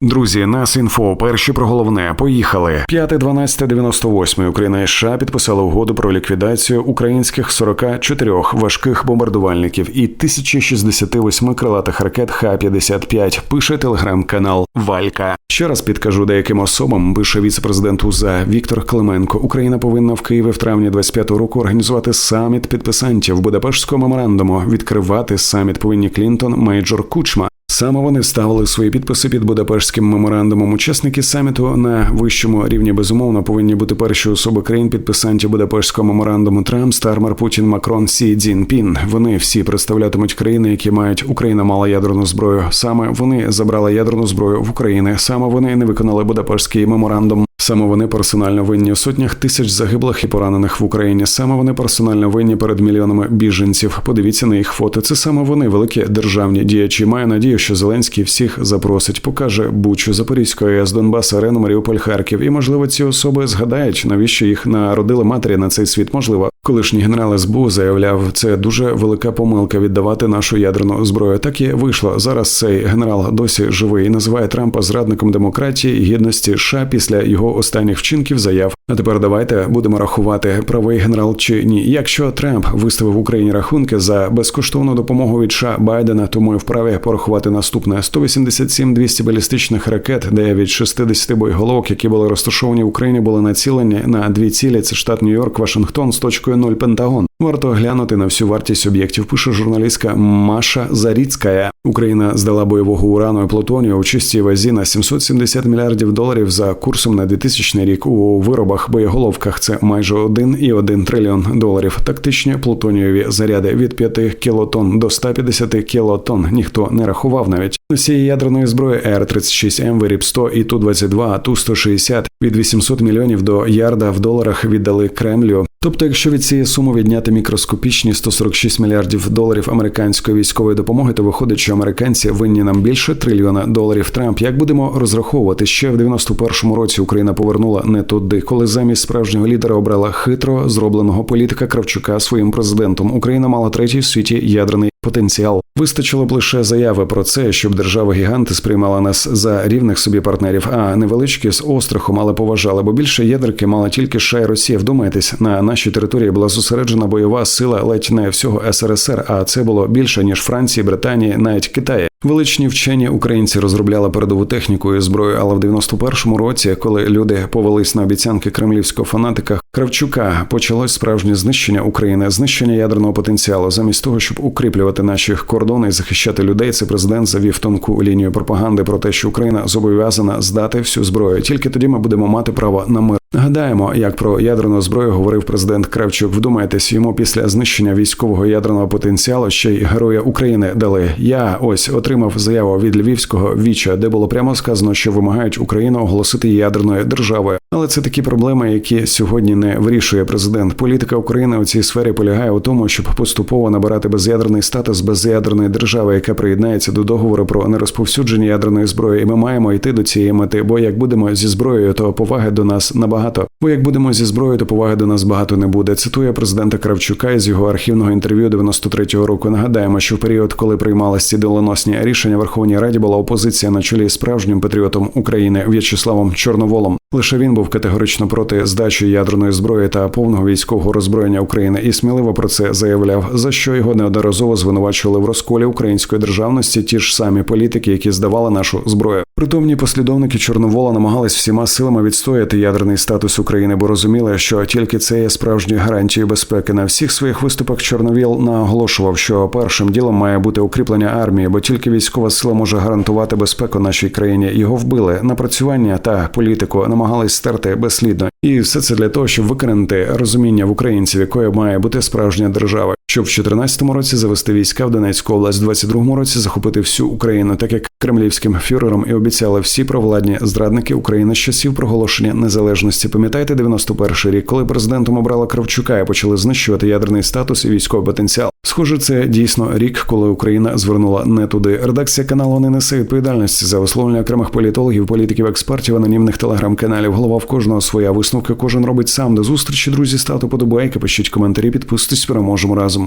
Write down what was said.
Друзі, нас інфо. Перші про головне. Поїхали. 5.12.98 Україна і США підписали угоду про ліквідацію українських 44 важких бомбардувальників і 1068 крилатих ракет Х-55. Пише телеграм-канал Валька. Ще раз підкажу деяким особам. Пише віце-президент УЗА Віктор Клименко. Україна повинна в Києві в травні 25-го року організувати саміт підписантів Будапештського меморандуму. Відкривати саміт повинні Клінтон, Мейджор Кучма. Саме вони ставили свої підписи під Будапештським меморандумом. Учасники саміту на вищому рівні безумовно повинні бути перші особи країн підписантів Будапештського меморандуму Трамп, Стармер, Путін, Макрон, Сі Дзінпін. Вони всі представлятимуть країни, які мають Україна мала ядерну зброю. Саме вони забрали ядерну зброю в Україні. Саме вони не виконали Будапештський меморандум. Саме вони персонально винні у сотнях тисяч загиблих і поранених в Україні. Саме вони персонально винні перед мільйонами біженців. Подивіться на їх фото. Це саме вони, великі державні діячі. Маю надію, що Зеленський всіх запросить, покаже Бучу, Запорізьку АЕС, Донбас, Арену, Маріуполь, Харків. І можливо, ці особи згадають, навіщо їх народили матері на цей світ. Можливо, колишній генерал СБУ заявляв, це дуже велика помилка віддавати нашу ядерну зброю. Так і вийшло. Зараз цей генерал досі живий і називає Трампа зрадником демократії і гідності США після його останніх вчинків заяв. А тепер давайте будемо рахувати правий генерал чи ні. Якщо Трамп виставив Україні рахунки за безкоштовну допомогу від США Байдена, то ми вправі порахувати наступне 187 200 балістичних ракет, де від 60 боєголовок, які були розташовані в Україні, були націлені на дві цілі. Це штат Нью-Йорк, Вашингтон з точкою 0 Пентагон. Варто глянути на всю вартість об'єктів. Пише журналістка Маша Заріцька. Україна здала бойового урану і плутонію у чистій вазі на 770 мільярдів доларів за курсом на 2000 рік у виробах боєголовках. Це майже 1,1 трильйон доларів. Тактичні плутонієві заряди від 5 кілотон до 150 кілотон. Ніхто не рахував навіть носії ядерної зброї Р-36М, Виріб 100 і Ту-22, а Ту-160 від 800 мільйонів до ярда в доларах віддали Кремлю. Тобто, якщо від цієї суми відняти мікроскопічні 146 мільярдів доларів американської військової допомоги, то виходить, що американці винні нам більше трильйона доларів. Трамп як будемо розраховувати ще в 91-му році Україна повернула не туди, коли замість справжнього лідера обрала хитро зробленого політика Кравчука своїм президентом. Україна мала третій в світі ядерний потенціал. Вистачило б лише заяви про це, щоб держава-гіганти сприймала нас за рівних собі партнерів, а невеличкі з острахом, але поважали, бо більше ядерки мала тільки США і Росія. Вдумайтесь, на нашій території була зосереджена бойова сила ледь не всього СРСР, а це було більше ніж Франції, Британії, навіть Китаї. Величні вчені українці розробляли передову техніку і зброю, але в 91-му році, коли люди повелись на обіцянки кремлівського фанатика Кравчука, почалось справжнє знищення України, знищення ядерного потенціалу. Замість того, щоб укріплювати наші кордони і захищати людей, цей президент завів тонку лінію пропаганди про те, що Україна зобов'язана здати всю зброю. Тільки тоді ми будемо мати право на мир. Нагадаємо, як про ядерну зброю говорив президент Кравчук. Вдумайтесь, йому після знищення військового ядерного потенціалу ще й героя України дали. Я ось отримав заяву від львівського віча, де було прямо сказано, що вимагають Україну оголосити ядерною державою. Але це такі проблеми, які сьогодні не вирішує президент. Політика України у цій сфері полягає у тому, щоб поступово набирати без'ядерний статус без'ядерної держави, яка приєднається до договору про нерозповсюдження ядерної зброї. І ми маємо йти до цієї мети. Бо як будемо зі зброєю, то поваги до нас набагато. Бо як будемо зі зброєю, то поваги до нас багато не буде. Цитує президента Кравчука із його архівного інтерв'ю 93-го року. Нагадаємо, що в період, коли приймалися ці доленосні рішення, Верховній Раді була опозиція на чолі з справжнім патріотом України В'ячеславом Чорноволом. Лише він був категорично проти здачі ядерної зброї та повного військового роззброєння України і сміливо про це заявляв, за що його неодноразово звинувачували в розколі української державності ті ж самі політики, які здавали нашу зброю. Притомні послідовники Чорновола намагались всіма силами відстояти ядерний статус України, бо розуміли, що тільки це є справжньою гарантією безпеки. На всіх своїх виступах Чорновіл наголошував, що першим ділом має бути укріплення армії, бо тільки військова сила може гарантувати безпеку нашій країні. Його вбили напрацювання та політику намагались стерти безслідно, і все це для того, щоб викоренити розуміння в українців, якою має бути справжня держава, щоб в 2014 році завести війська в Донецьку область, в 22-му році захопити всю Україну, так як кремлівським фюрером і обіцяли всі провладні зрадники України з часів проголошення незалежності. Пам'ятаєте, 91-й рік, коли президентом обрала Кравчука і почали знищувати ядерний статус і військовий потенціал. Схоже, це дійсно рік, коли Україна звернула не туди. Редакція каналу не несе відповідальності за висловлення окремих політологів, політиків, експертів, анонімних телеграм-каналів. Голова в кожного своя висновка. Кожен робить сам до зустрічі. Друзі, ставте подобайки, пишіть коментарі, підписуйтесь, переможемо разом.